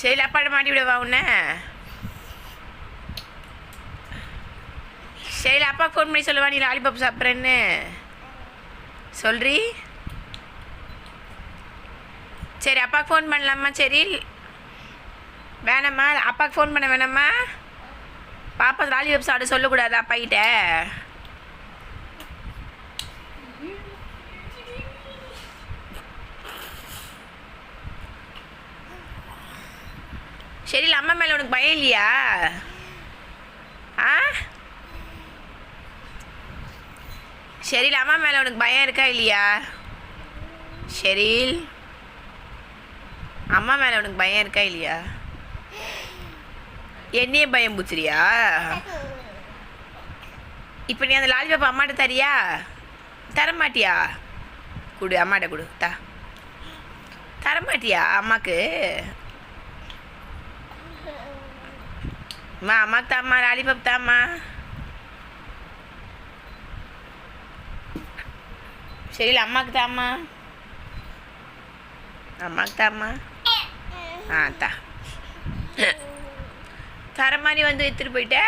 சரி அப்பாடு மாட்டி விடவா உன்ன? சரி அப்பா ஃபோன் பண்ணி சொல்லுவா நீ லாலிபாப் சாப்பிட்றேன்னு. சொல்றி. சரி அப்பாவுக்கு ஃபோன் பண்ணலாமா? சரி. வேணாம்மா அப்பாவுக்கு ஃபோன் பண்ண வேணாம்மா. பாப்பா லாலிபாப் சாப்பிட சொல்லக்கூடாது அப்பா கிட்ட. சரி இல்லை அம்மா மேலே உனக்கு பயம் இல்லையா? ஆ? சரி இல்லை அம்மா மேலே உனக்கு பயம் இருக்கா இல்லையா? ஷெரீல் அம்மா மேலே உனக்கு பயம் இருக்கா இல்லையா? என்னையே பயம் பூத்துறியா? இப்போ நீ அந்த லாலிபாப் அம்மாட்ட தரியா? தர மாட்டியா கொடு அம்மாட்ட கொடு தா. தர மாட்டியா அம்மாக்கு அம்மா தாம்மா லாலிபாப் தாம்மா சரி அம்மாக்கு தாம்மா அம்மாக்கு தாம்மா ஆ தா. தர மாதிரி வந்து எடுத்துட்டு போயிட்ட?